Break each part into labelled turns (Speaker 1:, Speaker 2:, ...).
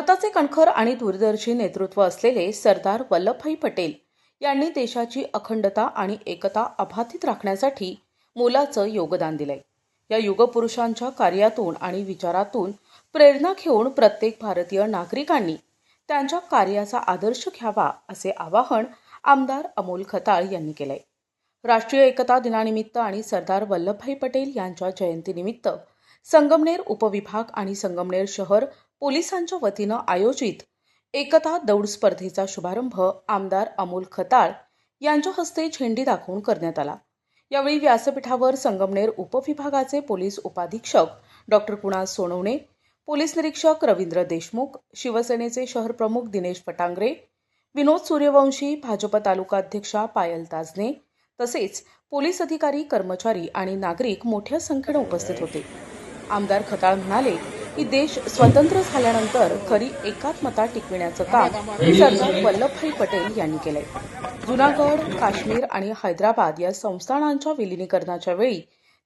Speaker 1: भारताचे कणखर आणि दूरदर्शी नेतृत्व असलेले सरदार वल्लभभाई पटेल यांनी देशाची अखंडता आणि एकता अबाधित राखण्यासाठी मोलाचं योगदान दिलंय. या युगपुरुषांच्या कार्यातून आणि विचारातून प्रेरणा घेऊन प्रत्येक भारतीय नागरिकांनी त्यांच्या कार्याचा आदर्श घ्यावा असे आवाहन आमदार अमोल खताळ यांनी केलंय. राष्ट्रीय एकता दिनानिमित्त आणि सरदार वल्लभभाई पटेल यांच्या जयंतीनिमित्त संगमनेर उपविभाग आणि संगमनेर शहर पोलिसांच्या वतीनं आयोजित एकता दौड स्पर्धेचा शुभारंभ आमदार अमोल खताळ यांच्या हस्ते झेंडी दाखवून करण्यात आला. यावेळी व्यासपीठावर संगमनेर उपविभागाचे पोलीस उपाधीक्षक डॉक्टर कुणाल सोनवणे पोलीस निरीक्षक रवींद्र देशमुख शिवसेनेचे शहर प्रमुख दिनेश फटांगरे विनोद सूर्यवंशी भाजप तालुका अध्यक्षा पायल ताजने तसेच पोलीस अधिकारी कर्मचारी आणि नागरिक मोठ्या संख्येनं उपस्थित होते. आमदार खताळ म्हणाले की देश स्वतंत्र झाल्यानंतर खरी एकात्मता टिकविण्याचं काम सरदार वल्लभभाई पटेल यांनी केलंय. जुनागड काश्मीर आणि हैदराबाद या संस्थानांच्या विलिनीकरणाच्या वेळी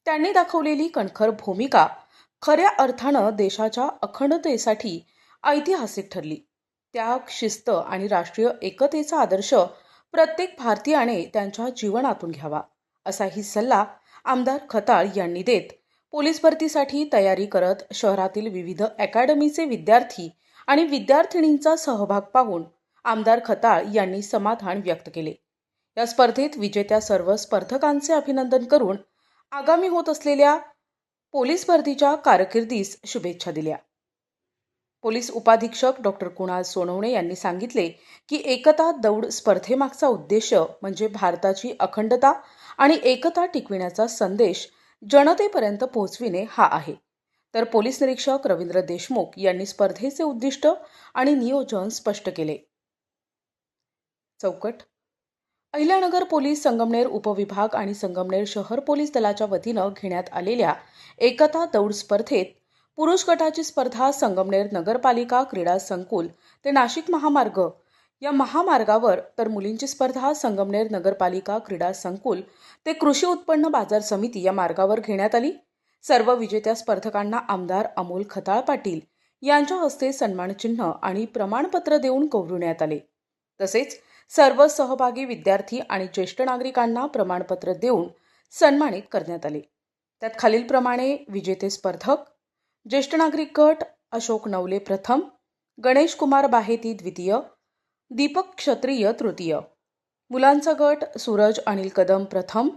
Speaker 1: त्यांनी दाखवलेली कणखर भूमिका खऱ्या अर्थानं देशाच्या अखंडतेसाठी ऐतिहासिक ठरली. त्याग शिस्त आणि राष्ट्रीय एकतेचा आदर्श प्रत्येक भारतीयाने त्यांच्या जीवनातून घ्यावा असाही सल्ला आमदार खताळ यांनी देत पोलीस भरतीसाठी तयारी करत शहरातील विविध अकॅडमीचे विद्यार्थी आणि विद्यार्थिनींचा सहभाग पाहून आमदार खताळ यांनी समाधान व्यक्त केले. या स्पर्धेत विजेत्या सर्व स्पर्धकांचे अभिनंदन करून आगामी होत असलेल्या पोलीस भरतीच्या कारकिर्दीस शुभेच्छा दिल्या. पोलीस उपाधीक्षक डॉक्टर कुणाल सोनवणे यांनी सांगितले की एकता दौड स्पर्धेमागचा उद्देश म्हणजे भारताची अखंडता आणि एकता टिकविण्याचा संदेश जनतेपर्यंत पोहोचविणे हा आहे. तर पोलीस निरीक्षक रवींद्र देशमुख यांनी स्पर्धेचे उद्दिष्ट आणि नियोजन स्पष्ट केले. चौकट. अहिल्यानगर पोलीस संगमनेर उपविभाग आणि संगमनेर शहर पोलीस दलाच्या वतीनं घेण्यात आलेल्या एकता दौड स्पर्धेत पुरुष गटाची स्पर्धा संगमनेर नगरपालिका क्रीडा संकुल ते नाशिक महामार्ग या महामार्गावर तर मुलींची स्पर्धा संगमनेर नगरपालिका क्रीडा संकुल ते कृषी उत्पन्न बाजार समिती या मार्गावर घेण्यात आली. सर्व विजेत्या स्पर्धकांना आमदार अमोल खताळ पाटील यांच्या हस्ते सन्मानचिन्ह आणि प्रमाणपत्र देऊन गौरवण्यात आले. तसेच सर्व सहभागी विद्यार्थी आणि ज्येष्ठ नागरिकांना प्रमाणपत्र देऊन सन्मानित करण्यात आले. त्यात खालीलप्रमाणे विजेते स्पर्धक ज्येष्ठ नागरिक गट अशोक नवले प्रथम गणेश कुमार बाहेती द्वितीय दीपक क्षत्रिय तृतीय. मुलांचा गट सूरज अनिल कदम प्रथम.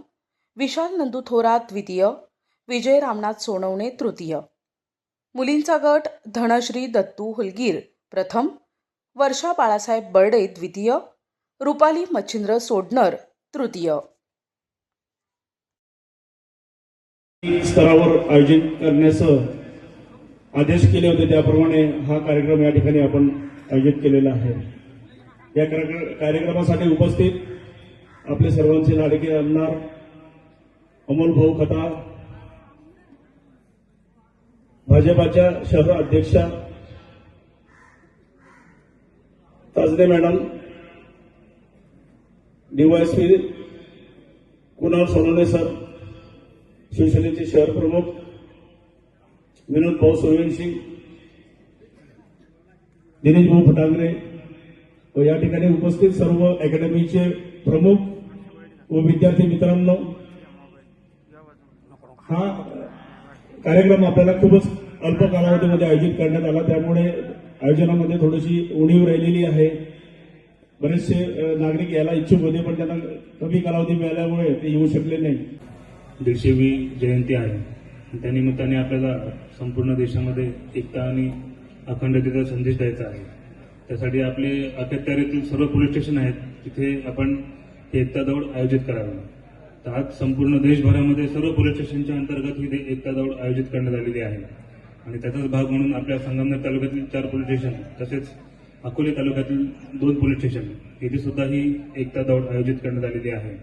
Speaker 1: विशाल नंदू थोरात द्वितीय. विजय रामनाथ सोनवणे तृतीय. मुलींचा गट धनश्री दत्तू हुलगीर प्रथम. वर्षा बाळासाहेब बर्डे द्वितीय. रुपाली मच्छिंद्र सोडणर तृतीय.
Speaker 2: स्तरावर आयोजित करण्याचं आदेश केले होते त्याप्रमाणे हा कार्यक्रम या ठिकाणी आपण आयोजित केलेला आहे. या कार्यक्रमासाठी उपस्थित आपले सर्वांचे लाडके आमदार अमोल भाऊ खता भाजपाच्या शहर अध्यक्षा Tajde madam DYSP Kunal Sonawane sir शिवसेनेचे शहर प्रमुख विनोद भाऊ सूर्यवंशी दिनेश भाऊ फटांगरे व या ठिकाणी उपस्थित सर्व अकॅडमीचे प्रमुख व विद्यार्थी मित्रांनो हा कार्यक्रम आपल्याला खूपच अल्प कालावधीमध्ये आयोजित करण्यात आला. त्यामुळे आयोजनामध्ये थोडीशी उणीव राहिलेली आहे. बरेचसे नागरिक यायला इच्छुक होते पण त्यांना कमी कालावधी मिळाल्यामुळे ते येऊ शकले नाही.
Speaker 3: दीडशेवी जयंती आहे. त्यानिमित्ताने आपल्याला संपूर्ण देशामध्ये एकता आणि अखंडतेचा संदेश द्यायचा आहे. त्यासाठी आपले अखत्यारीतील सर्व पोलीस स्टेशन आहेत तिथे आपण हे एकता दौड आयोजित करावी. तर आज संपूर्ण देशभरामध्ये सर्व पोलीस स्टेशनच्या अंतर्गत ही एकता दौड आयोजित करण्यात आलेली आहे. आणि त्याचाच भाग म्हणून आपल्या संगमनेर तालुक्यातील चार पोलीस स्टेशन तसेच अकोले तालुक्यातील दोन पोलीस स्टेशन येथे सुद्धा ही एकता दौड आयोजित करण्यात आलेली आहे.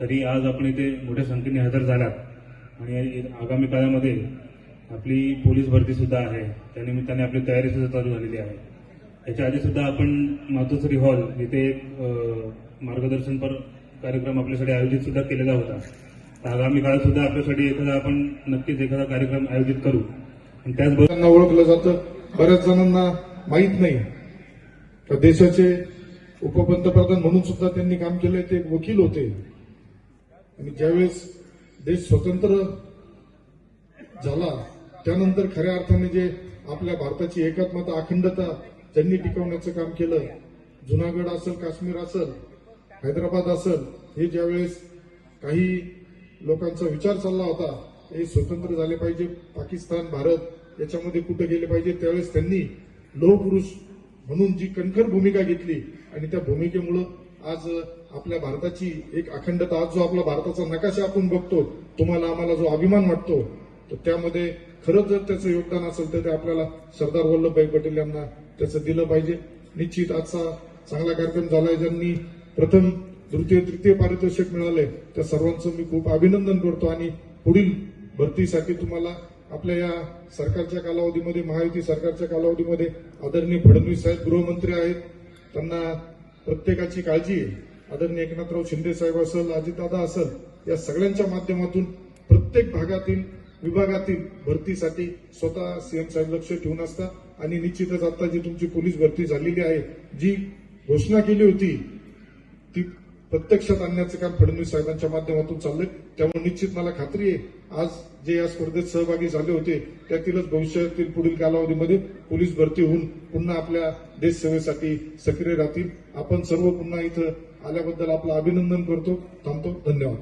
Speaker 3: तरी आज आपण इथे मोठ्या संख्येने हजर झालात. आणि आगामी काळामध्ये आपली पोलीस भरती सुद्धा आहे. त्यानिमित्ताने आपली तयारी सुद्धा चालू झालेली आहे. याच्या आधी सुद्धा आपण मातोश्री हॉल इथे एक मार्गदर्शनपर कार्यक्रम आपल्यासाठी आयोजित सुद्धा केलेला होता. तर आगामी काळात सुद्धा आपल्यासाठी एखादा आपण नक्कीच एखादा कार्यक्रम आयोजित करू. आणि त्याचबरोबर
Speaker 4: त्यांना ओळखलं जातं. बऱ्याच जणांना माहीत नाही. तर देशाचे उपपंतप्रधान म्हणून सुद्धा त्यांनी काम केलंय. ते एक वकील होते. आणि ज्यावेळेस देश स्वतंत्र झाला त्यानंतर खऱ्या अर्थाने जे आपल्या भारताची एकात्मता अखंडता त्यांनी टिकवण्याचं काम केलं. जुनागड असेल काश्मीर असेल हैदराबाद असेल हे ज्यावेळेस काही लोकांचा विचार चालला होता हे स्वतंत्र झाले पाहिजे. पाकिस्तान भारत याच्यामध्ये कुठे गेले पाहिजे त्यावेळेस त्यांनी लोहपुरुष म्हणून जी कणखर भूमिका घेतली आणि त्या भूमिकेमुळं आज आपल्या भारताची एक अखंडता आज जो आपला भारताचा नकाशा आपण बघतो तुम्हाला आम्हाला जो अभिमान वाटतो तर त्यामध्ये खरंच जर त्याचं योगदान असेल तर ते आपल्याला सरदार वल्लभभाई पटेल यांना त्याचं दिलं पाहिजे. निश्चित आजचा चांगला कार्यक्रम झालाय. ज्यांनी प्रथम तृतीय तृतीय पारितोषिक मिळाले त्या सर्वांचं मी खूप अभिनंदन करतो. आणि पुढील भरतीसाठी तुम्हाला आपल्या या सरकारच्या कालावधीमध्ये महायुती सरकारच्या कालावधीमध्ये आदरणीय फडणवीस साहेब गृहमंत्री आहेत. त्यांना प्रत्येकाची काळजी आहे. आदरणीय एकनाथराव शिंदे साहेब असेल अजितदादा असेल या सगळ्यांच्या माध्यमातून प्रत्येक भागातील विभागातील भरतीसाठी स्वतः सीएम साहेब लक्ष ठेवून असतात. आणि निश्चितच आता जी तुमची पोलीस भरती झालेली आहे जी घोषणा केली होती ती प्रत्यक्षात आणण्याचं काम फडणवीस साहेबांच्या माध्यमातून चाललंय. त्यामुळे निश्चित मला खात्री आहे आज जे या स्पर्धेत सहभागी झाले होते त्यातीलच भविष्यातील पुढील कालावधीमध्ये पोलीस भरती होऊन पुन्हा आपल्या देश सेवेसाठी सक्रिय राहतील. आपण सर्व पुन्हा इथं आल्याबद्दल आपलं अभिनंदन करतो थांबतो. धन्यवाद.